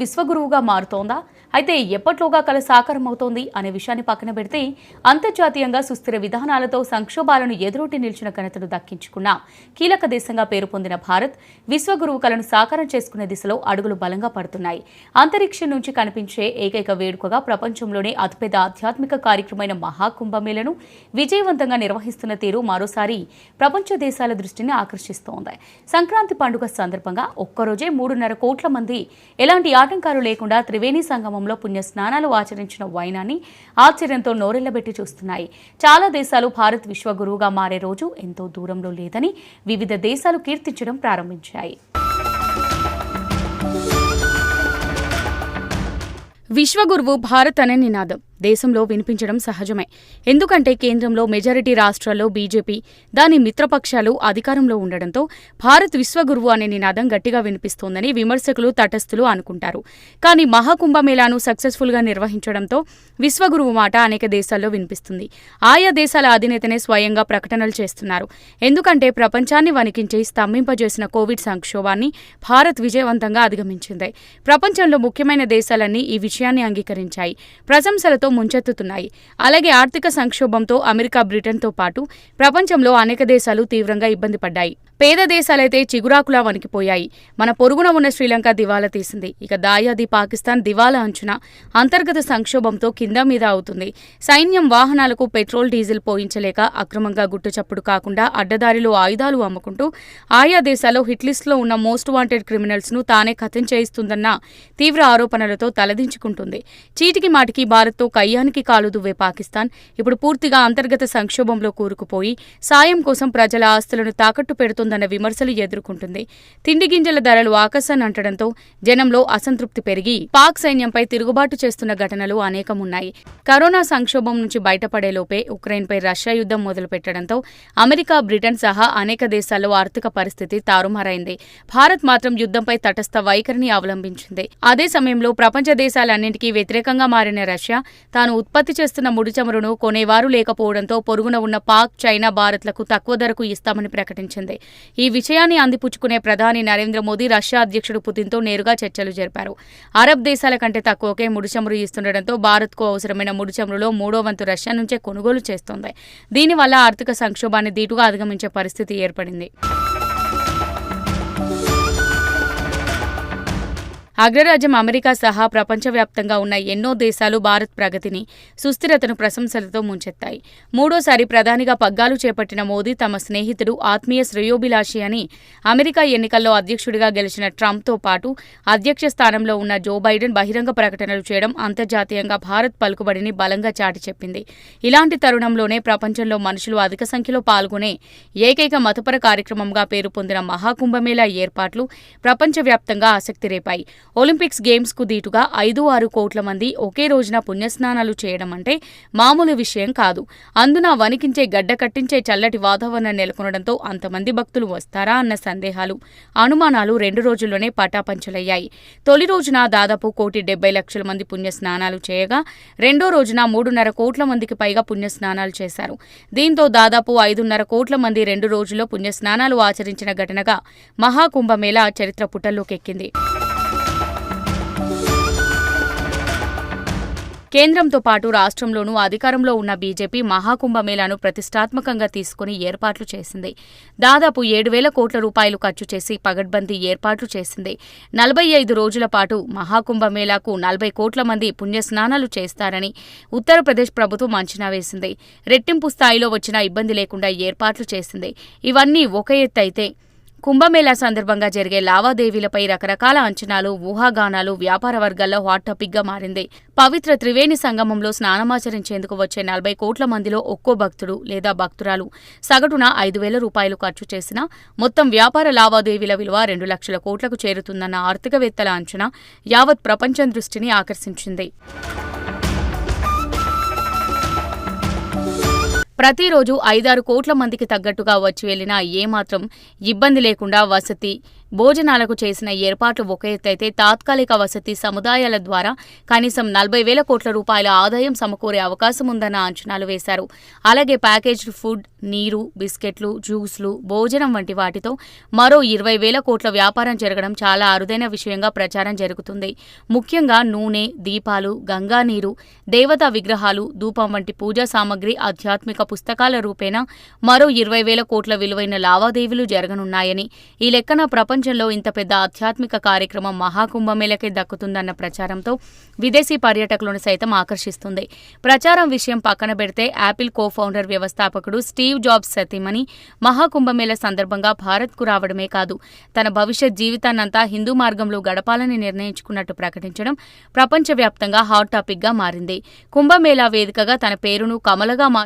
విశ్వగురువుగా మారుతోందా? అయితే ఎప్పట్లోగా కల సాకారం అవుతోంది అనే విషయాన్ని పక్కన పెడితే అంతర్జాతీయంగా సుస్థిర విధానాలతో సంక్షోభాలను ఎదురొట్టి నిలిచిన ఘనతను దక్కించుకున్న కీలక దేశంగా పేరు పొందిన భారత్ విశ్వగురువు కలను సాకారం చేసుకునే దిశలో అడుగులు బలంగా పడుతున్నాయి. అంతరిక్షం నుంచి కనిపించే ఏకైక వేడుకగా ప్రపంచంలోనే అతిపెద్ద ఆధ్యాత్మిక కార్యక్రమమైన మహాకుంభమేళను విజయవంతంగా నిర్వహిస్తున్న తీరు మరోసారి ప్రపంచ దేశాల దృష్టిని ఆకర్షిస్తోంది. సంక్రాంతి పండుగ సందర్భంగా ఒక్కరోజే మూడున్నర కోట్ల మంది ఎలాంటి ఆటంకాలు లేకుండా త్రివేణి సంగమంలో పుణ్య స్నానాలు ఆచరించిన వైనాన్ని ఆశ్చర్యంతో నోరెళ్ళబెట్టి చూస్తున్నాయి. చాలా దేశాలు భారత్ విశ్వగురువుగా మారే రోజు ఎంతో దూరంలో లేదని వివిధ దేశాలు కీర్తించడం ప్రారంభించాయి. విశ్వగురువు భారత్ అనే నినాదం. దేశంలో వినిపించడం సహజమే. ఎందుకంటే కేంద్రంలో మెజారిటీ రాష్ట్రాల్లో బీజేపీ దాని మిత్రపక్షాలు అధికారంలో ఉండడంతో భారత్ విశ్వగురువు అనే నినాదం గట్టిగా వినిపిస్తోందని విమర్శకులు తటస్థులు అనుకుంటారు. కానీ మహాకుంభమేళాను సక్సెస్ఫుల్గా నిర్వహించడంతో విశ్వగురువు మాట అనేక దేశాల్లో వినిపిస్తుంది. ఆయా దేశాల అధినేతనే స్వయంగా ప్రకటనలు చేస్తున్నారు. ఎందుకంటే ప్రపంచాన్ని వణికించి స్తంభింపజేసిన కోవిడ్ సంక్షోభాన్ని భారత్ విజయవంతంగా అధిగమించింది. ప్రపంచంలో ముఖ్యమైన దేశాలన్నీ ఈ విషయాన్ని అంగీకరించాయి. ప్రశంసలతో ముంచెత్తుతున్నాయి. అలాగే ఆర్థిక సంక్షోభంతో అమెరికా బ్రిటన్తో పాటు ప్రపంచంలో అనేక దేశాలు తీవ్రంగా ఇబ్బంది పడ్డాయి. పేద దేశాలైతే చిగురాకులా వణికిపోయాయి. మన పొరుగున ఉన్న శ్రీలంక దివాలా తీసింది. ఇక దాయాది పాకిస్తాన్ దివాలా అంచున అంతర్గత సంక్షోభంతో కింద మీద అవుతుంది. సైన్యం వాహనాలకు పెట్రోల్ డీజిల్ పోయించలేక అక్రమంగా గుట్టుచప్పుడు కాకుండా అడ్డదారిలో ఆయుధాలు అమ్ముకుంటూ ఆయా దేశాల్లో హిట్లిస్ట్లో ఉన్న మోస్ట్ వాంటెడ్ క్రిమినల్స్ను తానే కథం చేయిస్తుందన్న తీవ్ర ఆరోపణలతో తలదించుకుంటుంది. చీటికి మాటికి భారత్తో కయ్యానికి కాలు దువ్వే పాకిస్తాన్ ఇప్పుడు పూర్తిగా అంతర్గత సంక్షోభంలో కూరుకుపోయి సాయం కోసం ప్రజల ఆస్తులను తాకట్టు పెడుతోందన్న విమర్శలు ఎదుర్కొంటుంది. తిండి గింజల ధరలు ఆకర్షణ అంటడంతో జనంలో అసంతృప్తి పెరిగి పాక్ సైన్యంపై తిరుగుబాటు చేస్తున్న ఘటనలు అనేకమున్నాయి. కరోనా సంక్షోభం నుంచి బయటపడేలోపే ఉక్రెయిన్పై రష్యా యుద్ధం మొదలుపెట్టడంతో అమెరికా బ్రిటన్ సహా అనేక దేశాల్లో ఆర్థిక పరిస్థితి తారుమారైంది. భారత్ మాత్రం యుద్ధంపై తటస్థ వైఖరిని అవలంబించింది. అదే సమయంలో ప్రపంచ దేశాలన్నింటికీ వ్యతిరేకంగా మారిన రష్యా తాను ఉత్పత్తి చేస్తున్న ముడి చమురును కొనేవారు లేకపోవడంతో పొరుగున ఉన్న పాక్ చైనా భారత్లకు తక్కువ ధరకు ఇస్తామని ప్రకటించింది. ఈ విషయాన్ని అందిపుచ్చుకునే ప్రధాని నరేంద్ర మోదీ రష్యా అధ్యక్షుడు పుతిన్తో నేరుగా చర్చలు జరిపారు. అరబ్ దేశాల కంటే తక్కువకే ముడి చమురు ఇస్తుండటంతో భారత్కు అవసరమైన ముడి చమురులో మూడో వంతు రష్యా నుంచే కొనుగోలు చేస్తోంది. దీనివల్ల ఆర్థిక సంక్షోభాన్ని దీటుగా అధిగమించే పరిస్థితి ఏర్పడింది. అగ్రరాజ్యం అమెరికా సహా ప్రపంచవ్యాప్తంగా ఉన్న ఎన్నో దేశాలు భారత్ ప్రగతిని సుస్థిరతను ప్రశంసలతో ముంచెత్తాయి. మూడోసారి ప్రధానిగా పగ్గాలు చేపట్టిన మోదీ తమ స్నేహితుడు ఆత్మీయ శ్రేయోభిలాషి అని అమెరికా ఎన్నికల్లో అధ్యక్షుడిగా గెలిచిన ట్రంప్తో పాటు అధ్యక్ష స్థానంలో ఉన్న జో బైడెన్ బహిరంగ ప్రకటనలు చేయడం అంతర్జాతీయంగా భారత్ పలుకుబడిని బలంగా చాటి చెప్పింది. ఇలాంటి తరుణంలోనే ప్రపంచంలో మనుషులు అధిక సంఖ్యలో పాల్గొనే ఏకైక మతపర కార్యక్రమంగా పేరు పొందిన మహాకుంభమేళా ఏర్పాట్లు ప్రపంచవ్యాప్తంగా ఆసక్తి రేపాయి. ఒలింపిక్స్ గేమ్స్కు దీటుగా ఐదు ఆరు కోట్ల మంది ఒకే రోజున పుణ్యస్నానాలు చేయడం అంటే మామూలు విషయం కాదు. అందున వణికించే గడ్డ కట్టించే చల్లటి వాతావరణం నెలకొనడంతో అంతమంది భక్తులు వస్తారా అన్న సందేహాలు అనుమానాలు రెండు రోజుల్లోనే పటాపంచలయ్యాయి. తొలి రోజున దాదాపు కోటి డెబ్బై లక్షల మంది పుణ్యస్నానాలు చేయగా రెండో రోజున మూడున్నర కోట్ల మందికి పైగా పుణ్యస్నానాలు చేశారు. దీంతో దాదాపు ఐదున్నర కోట్ల మంది రెండు రోజుల్లో పుణ్యస్నానాలు ఆచరించిన ఘటనగా మహాకుంభమేళా చరిత్ర పుటల్లోకెక్కింది. కేంద్రంతో పాటు రాష్ట్రంలోనూ అధికారంలో ఉన్న బీజేపీ మహాకుంభమేళాను ప్రతిష్టాత్మకంగా తీసుకుని ఏర్పాట్లు చేసింది. దాదాపు ఏడు వేల కోట్ల రూపాయలు ఖర్చు చేసి పగడ్బందీ ఏర్పాట్లు చేసింది. నలభై ఐదు రోజుల పాటు మహాకుంభమేళాకు నలభై కోట్ల మంది పుణ్యస్నానాలు చేస్తారని ఉత్తరప్రదేశ్ ప్రభుత్వం అంచనా వేసింది. రెట్టింపు స్థాయిలో వచ్చిన ఇబ్బంది లేకుండా ఏర్పాట్లు చేసింది. ఇవన్నీ ఒక ఎత్తు అయితే కుంభమేళా సందర్భంగా జరిగే లావాదేవీలపై రకరకాల అంచనాలు ఊహాగానాలు వ్యాపార వర్గాల్లో హాట్ టాపిక్గా మారింది. పవిత్ర త్రివేణి సంగమంలో స్నానమాచరించేందుకు వచ్చే నలభై కోట్ల మందిలో ఒక్కో భక్తుడు లేదా భక్తురాలు సగటున ఐదు వేల రూపాయలు ఖర్చు చేసిన మొత్తం వ్యాపార లావాదేవీల విలువ రెండు లక్షల కోట్లకు చేరుతుందన్న ఆర్థికవేత్తల అంచనా యావత్ ప్రపంచం దృష్టిని ఆకర్షించింది. ప్రతిరోజు ఐదారు కోట్ల మందికి తగ్గట్టుగా వచ్చి వెళ్ళినా ఏమాత్రం ఇబ్బంది లేకుండా వసతి భోజనాలకు చేసిన ఏర్పాట్లు ఒక ఎత్తైతే తాత్కాలిక వసతి సముదాయాల ద్వారా కనీసం నలభై వేల కోట్ల రూపాయల ఆదాయం సమకూరే అవకాశం ఉందన్న అంచనాలు వేశారు. అలాగే ప్యాకేజ్డ్ ఫుడ్ నీరు బిస్కెట్లు జ్యూస్లు భోజనం వంటి వాటితో మరో ఇరవై వేల కోట్ల వ్యాపారం జరగడం చాలా అరుదైన విషయంగా ప్రచారం జరుగుతుంది. ముఖ్యంగా నూనె దీపాలు గంగా నీరు దేవతా విగ్రహాలు ధూపం వంటి పూజా సామగ్రి ఆధ్యాత్మిక పుస్తకాల రూపేణా మరో ఇరవై వేల కోట్ల విలువైన లావాదేవీలు జరగనున్నాయని ఈ లెక్కన ప్రపంచంలో ఇంత పెద్ద ఆధ్యాత్మిక కార్యక్రమం మహాకుంభమేళకే దక్కుతుందన్న ప్రచారంతో విదేశీ పర్యాటకులను సైతం ఆకర్షిస్తుంది. ప్రచారం విషయం పక్కన పెడితే యాపిల్ కో ఫౌండర్ వ్యవస్థాపకుడు స్టీవ్ జాబ్స్ సతీమణి మహాకుంభమేళ సందర్భంగా భారత్కు రావడమే కాదు తన భవిష్యత్ జీవితాన్నంతా హిందూ మార్గంలో గడపాలని నిర్ణయించుకున్నట్టు ప్రకటించడం ప్రపంచవ్యాప్తంగా హాట్ టాపిక్గా మారింది. కుంభమేళా వేదికగా తన పేరును కమలగా మా